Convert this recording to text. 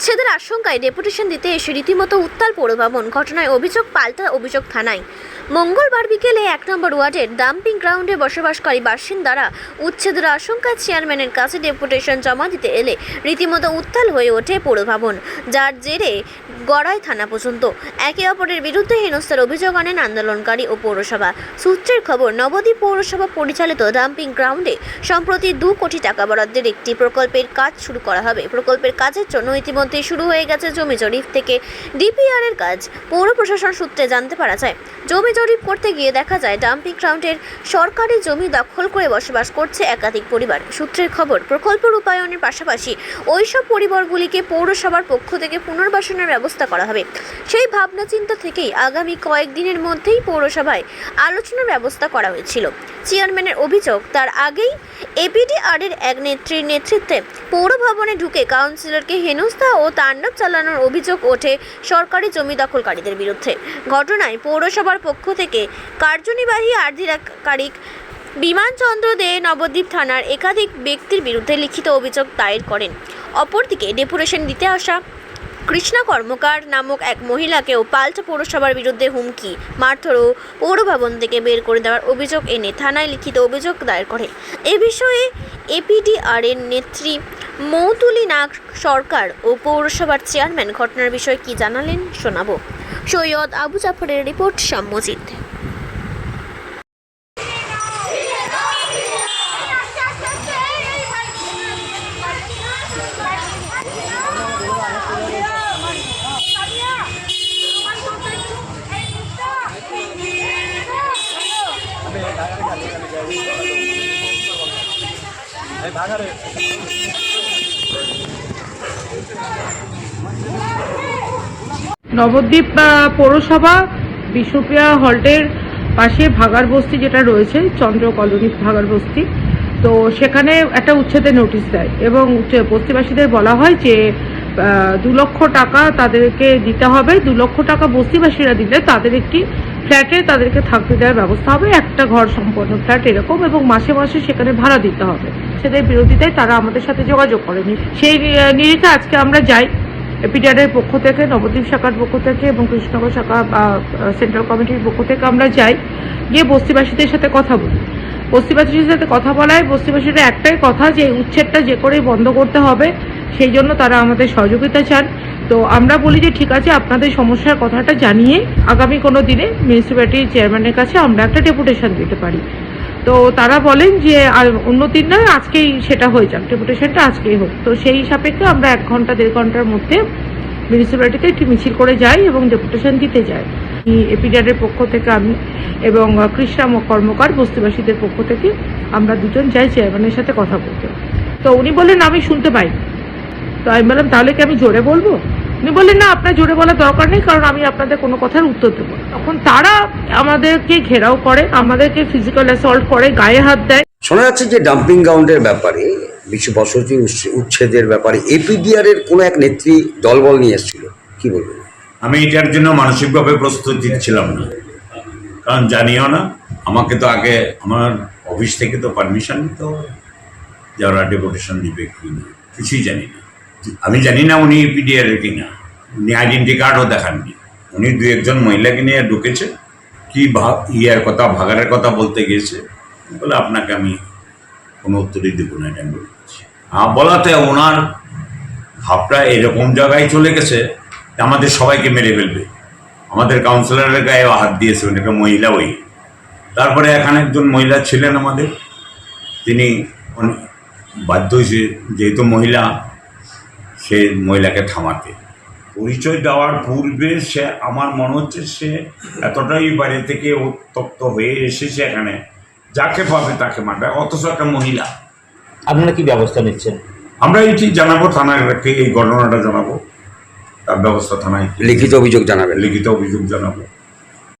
উচ্ছেদের আশঙ্কায় ডেপুটেশন দিতে এসে রীতিমতো উত্তাল পৌরভবন ঘটনায় অভিযোগ পাল্টা অভিযোগ থানায়। মঙ্গলবার বিকেলে এক নম্বর ওয়ার্ডের ডাম্পিং গ্রাউন্ডে বসবাসকারী বাসিন্দারা উচ্ছেদের আশঙ্কায় চেয়ারম্যানের কাছে ডেপুটেশন জমা দিতে এলে রীতিমতো উত্তাল হয়ে ওঠে পৌরভবন যার জেরে গড়াই থানা পর্যন্ত। একে অপরের বিরুদ্ধে হেনস্থার অভিযোগ আনেন আন্দোলনকারী ও পৌরসভা। সূত্রের খবর, নবদ্বীপ পৌরসভা পরিচালিত ডাম্পিং গ্রাউন্ডে সম্প্রতি দু কোটি টাকা বরাদ্দের একটি প্রকল্পের কাজ শুরু করা হবে। প্রকল্পের কাজের জন্য ইতিমধ্যে শুরু হয়ে গেছে জমি জরিপ থেকে ডিপিআর এর কাজ। পৌর প্রশাসন সূত্রে জানতে পারা যায়, জমি জরিপ করতে গিয়ে দেখা যায় ডাম্পিং গ্রাউন্ডের সরকারি জমি দখল করে বসবাস করছে একাধিক পরিবার। সূত্রের খবর, প্রকল্প রূপায়ণের পাশাপাশি ওইসব পরিবারগুলিকে পৌরসভার পক্ষ থেকে পুনর্বাসনের ব্যবস্থা করা হবে। সেই ভাবনা চিন্তা থেকেই আগামী কয়েকদিনের মধ্যেই পৌরসভায় আলোচনার ব্যবস্থা করা হয়েছিল। চেয়ারম্যানের অভিযোগ, তার আগেই এপিডিআর এর এক নেত্রীর নেতৃত্বে পৌর ভবনে ঢুকে কাউন্সিলরকে হেনস্থা ও তাণ্ডব চালানোর অভিযোগ ওঠে সরকারি জমি দখলকারীদের বিরুদ্ধে। ঘটনায় পৌরসভার পক্ষ থেকে কার্যনির্বাহী আধিকারিক বিমানচন্দ্র দে নবদ্বীপ থানার একাধিক ব্যক্তির বিরুদ্ধে লিখিত অভিযোগ দায়ের করেন। অপরদিকে ডেপুটেশন দিতে আসা কৃষ্ণা কর্মকার নামক এক মহিলাকেও পাল্টা পৌরসভার বিরুদ্ধে হুমকি, মারধর ও পৌরভবন থেকে বের করে দেওয়ার অভিযোগ এনে থানায় লিখিত অভিযোগ দায়ের করে। এ বিষয়ে এপিডিআর এর নেত্রী মৌতুলি নাগ সরকার ও পৌরসভার চেয়ারম্যান ঘটনার বিষয়ে কি জানালেন শোনাব। সৈয়দ আবু জাফরের রিপোর্ট সম্মজিত নবদ্বীপ পৌরসভা বিষ্ণুপ্রিয়া হল্টের পাশে ভাগার বস্তি যেটা রয়েছে, চন্দ্র কলোনি ভাগার বস্তি। তো সেখানে একটা উচ্ছেদের নোটিশ দেয় এবং বস্তিবাসীদের বলা হয় যে দু লক্ষ টাকা তাদেরকে দিতে হবে। দু লক্ষ টাকা বস্তিবাসীরা দিলে তাদের একটি ফ্ল্যাটে তাদেরকে থাকতে দেওয়ার ব্যবস্থা হবে, একটা ঘর সম্পন্ন ফ্ল্যাট এরকম এবং মাসে মাসে সেখানে ভাড়া দিতে হবে। সেদের বিরোধিতায় তারা আমাদের সাথে যোগাযোগ করেনি। সেই নিরিখে আজকে আমরা যাই। এপিডিআরের পক্ষ থেকে, নবদ্বীপ শাখার পক্ষ থেকে এবং কৃষ্ণনগর শাখা সেন্ট্রাল কমিটির পক্ষ থেকে আমরা যাই। গিয়ে বস্তিবাসীদের সাথে কথা বলি। বস্তিবাসীদের সাথে কথা বলায় বস্তিবাসীরা একটাই কথা যে, উচ্ছেদটা যে করেই বন্ধ করতে হবে, সেই জন্য তারা আমাদের সহযোগিতা চান। তো আমরা বলি যে ঠিক আছে আপনাদের সমস্যার কথাটা জানিয়ে আগামী কোনো দিনে মিউনিসিপ্যালিটির চেয়ারম্যানের কাছে আমরা একটা ডেপুটেশন দিতে পারি। তো তারা বলেন যে আর অন্য দিন নয় আজকেই সেটা হয়ে যাক ডেপুটেশনটা আজকেই হোক। তো সেই সাপেক্ষে আমরা এক ঘণ্টা দেড় ঘণ্টার মধ্যে মিউনিসিপ্যালিটিতে একটি মিছিল করে যাই এবং ডেপুটেশন দিতে যাই। এপিডিআরের পক্ষ থেকে আমি এবং আহ, কৃষ্ণা কর্মকার বস্তিবাসীদের পক্ষ থেকে আমরা দুজন যাই চেয়ারম্যানের সাথে কথা বলতে। তো উনি বললেন আমি শুনতে পাই তো আমি বললাম তাহলে কি আমি জোরে বলব? উনি বললেন না আপনার জোরে বলার দরকার নেই কারণ আমি আপনাদের কোনো কথার উত্তর দেবো না। তখন তারা আমাদেরকে ঘেরাও করে আমাদেরকে ফিজিক্যাল অ্যাসল্ট করে গায়ে হাত দেয়। শোনা যাচ্ছে যে ডাম্পিং গ্রাউন্ডের ব্যাপারে বিশ্ব বসতি উচ্ছ- উচ্ছেদের ব্যাপারে এপিডিআর এর কোনো এক নেত্রী দলবল নিয়ে এসেছিল। কি বলবেন? আমি এটার জন্য মানসিকভাবে প্রস্তুতি ছিলাম না। কারণ জানিও না আমাকে তো আগে আমার অফিস থেকে তো পারমিশন নিতে হবে। যে ওরা ডেপুটেশন দিবে কি না কিছুই জানি না। আমি জানি না উনি পিডিআর কি না উনি আইডেন্টি কার্ডও দেখাননি। উনি দু একজন মহিলাকে নিয়ে ঢুকেছে, কি ইয়ের কথা ভাগারের কথা বলতে গিয়েছে। বলে আপনাকে আমি কোনো উত্তরই দেবো না, এটা আমি বলাতে ওনার ভাবটা এরকম জায়গায় চলে গেছে আমাদের সবাইকে মেরে ফেলবে। আমাদের কাউন্সিলরের গায়ে হাত দিয়েছে, উনাকে মহিলা ওই। তারপরে এখানে একজন মহিলা ছিলেন আমাদের। তিনি বাধ্য হয়েছে, যেহেতু মহিলা সে মহিলাকে থামাতে। পরিচয় দেওয়ার পূর্বে সে আমার মনে হচ্ছে সে এতটাই বাড়ি থেকে উত্তপ্ত হয়ে এসেছে এখানে। যাকে পাবে তাকে মারবে অথচ একটা মহিলা। আপনারা কি ব্যবস্থা নিচ্ছেন? আমরা এটি জানাব থানাকে এই ঘটনাটা জানাব। তার ব্যবস্থা থানায় লিখিত অভিযোগ জানাবেন। লিখিত অভিযোগ জানাব।